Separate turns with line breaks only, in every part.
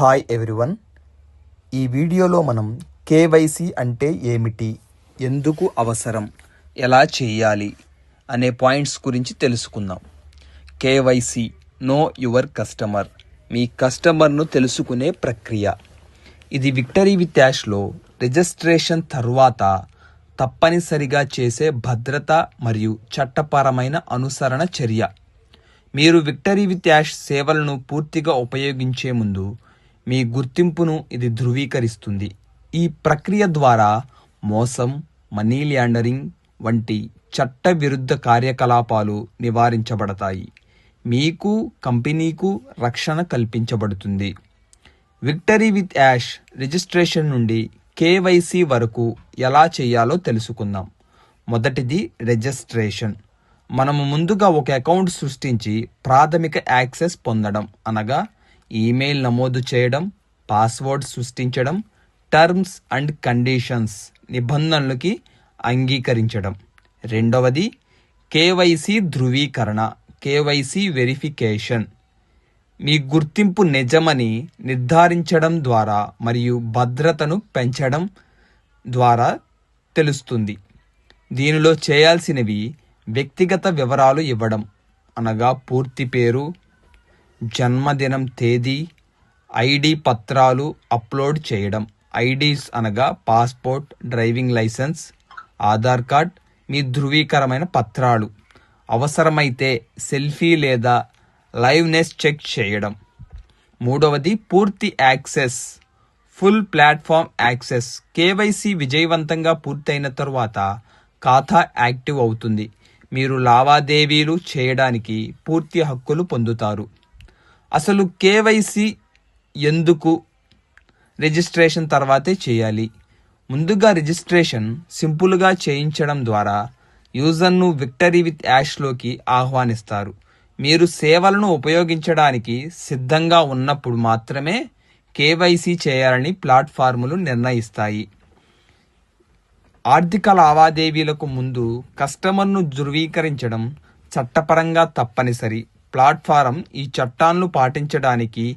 Hi everyone ఈ వీడియోలో మనం కేవైసీ అంటే ఏమిటి? ఎందుకు అవసరం? ఎలా చేయాలి? అనే పాయింట్స్ గురించి తెలుసుకుందాం. కేవైసీ నో యువర్ కస్టమర్ మీ కస్టమర్ను తెలుసుకునే ప్రక్రియ. ఇది విక్టరీ విత్ యాష్లో రిజిస్ట్రేషన్ తర్వాత తప్పనిసరిగా చేసే భద్రత మరియు చట్టపరమైన అనుసరణ చర్య. మీరు విక్టరీ విత్ యాష్ సేవలను పూర్తిగా ఉపయోగించే ముందు మీ గుర్తింపును ఇది ధృవీకరిస్తుంది. ఈ ప్రక్రియ ద్వారా మోసం మనీ ల్యాండరింగ్ వంటి చట్టవిరుద్ధ కార్యకలాపాలు నివారించబడతాయి. మీకు కంపెనీకు రక్షణ కల్పించబడుతుంది. విక్టరీ విత్ యాష్ రిజిస్ట్రేషన్ నుండి కేవైసీ వరకు ఎలా చేయాలో తెలుసుకుందాం. మొదటిది రిజిస్ట్రేషన్. మనము ముందుగా ఒక అకౌంట్ సృష్టించి ప్రాథమిక యాక్సెస్ పొందడం అనగా ఈమెయిల్ నమోదు చేయడం పాస్వర్డ్ సృష్టించడం టర్మ్స్ అండ్ కండిషన్స్ నిబంధనలకి అంగీకరించడం. రెండవది కేవైసీ ధృవీకరణ కేవైసీ వెరిఫికేషన్. మీ గుర్తింపు నిజమని నిర్ధారించడం ద్వారా మరియు భద్రతను పెంచడం ద్వారా తెలుస్తుంది. దీనిలో చేయాల్సినవి వ్యక్తిగత వివరాలు ఇవ్వడం అనగా పూర్తి పేరు జన్మదినం తేదీ ఐడి పత్రాలు అప్లోడ్ చేయడం. ఐడీస్ అనగా passport driving licence Aadhaar card మీ ధృవీకరమైన పత్రాలు. అవసరమైతే సెల్ఫీ లేదా లైవ్నెస్ చెక్ చేయడం. మూడవది పూర్తి access full platform access. KYC విజయవంతంగా పూర్తయిన తరువాత ఖాతా యాక్టివ్ అవుతుంది. మీరు లావాదేవీలు చేయడానికి పూర్తి హక్కులు పొందుతారు. అసలు కేవైసీ ఎందుకు రిజిస్ట్రేషన్ తర్వాతే చేయాలి? ముందుగా రిజిస్ట్రేషన్ సింపుల్గా చేయించడం ద్వారా యూజర్ను విక్టరీ విత్ యాష్లోకి ఆహ్వానిస్తారు. మీరు సేవలను ఉపయోగించడానికి సిద్ధంగా ఉన్నప్పుడు మాత్రమే కేవైసీ చేయాలని ప్లాట్ఫార్ములు నిర్ణయిస్తాయి. ఆర్థిక లావాదేవీలకు ముందు కస్టమర్ను ధృవీకరించడం చట్టపరంగా తప్పనిసరి. ప్లాట్ఫారం ఈ చట్టాలను పాటించడానికి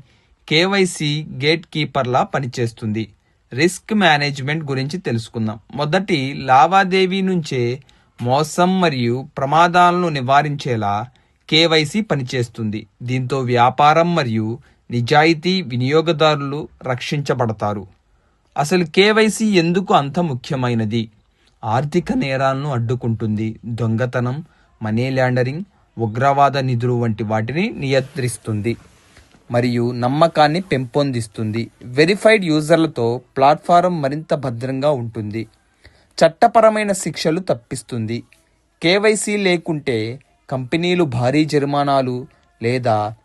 కేవైసీ గేట్ కీపర్లా పనిచేస్తుంది. రిస్క్ మేనేజ్మెంట్ గురించి తెలుసుకుందాం. మొదటి లావాదేవీ నుంచే మోసం మరియు ప్రమాదాలను నివారించేలా కేవైసీ పనిచేస్తుంది. దీంతో వ్యాపారం మరియు నిజాయితీ వినియోగదారులు రక్షించబడతారు. అసలు కేవైసీ ఎందుకు అంత ముఖ్యమైనది? ఆర్థిక నేరాలను అడ్డుకుంటుంది. దొంగతనం మనీ ల్యాండరింగ్ ఉగ్రవాద నిధులు వంటి వాటిని నియంత్రిస్తుంది మరియు నమ్మకాన్ని పెంపొందిస్తుంది. వెరిఫైడ్ యూజర్లతో ప్లాట్ఫారం మరింత భద్రంగా ఉంటుంది. చట్టపరమైన శిక్షలు తప్పిస్తుంది. కేవైసీ లేకుంటే కంపెనీలు భారీ జరిమానాలు లేదా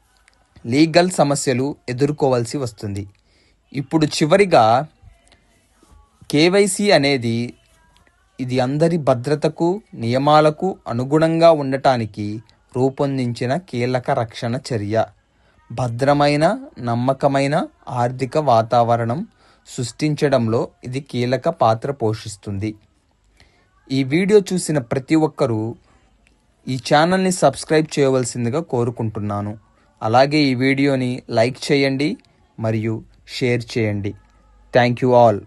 లీగల్ సమస్యలు ఎదుర్కోవాల్సి వస్తుంది. ఇప్పుడు చివరిగా కేవైసీ అనేది ఇది అందరి భద్రతకు నియమాలకు అనుగుణంగా ఉండటానికి రూపొందించిన కీలక రక్షణ చర్య. భద్రమైన నమ్మకమైన ఆర్థిక వాతావరణం సృష్టించడంలో ఇది కీలక పాత్ర పోషిస్తుంది. ఈ వీడియో చూసిన ప్రతి ఒక్కరూ ఈ ఛానల్ని సబ్స్క్రైబ్ చేయవలసిందిగా కోరుకుంటున్నాను. అలాగే ఈ వీడియోని లైక్ చేయండి మరియు షేర్ చేయండి. Thank you all.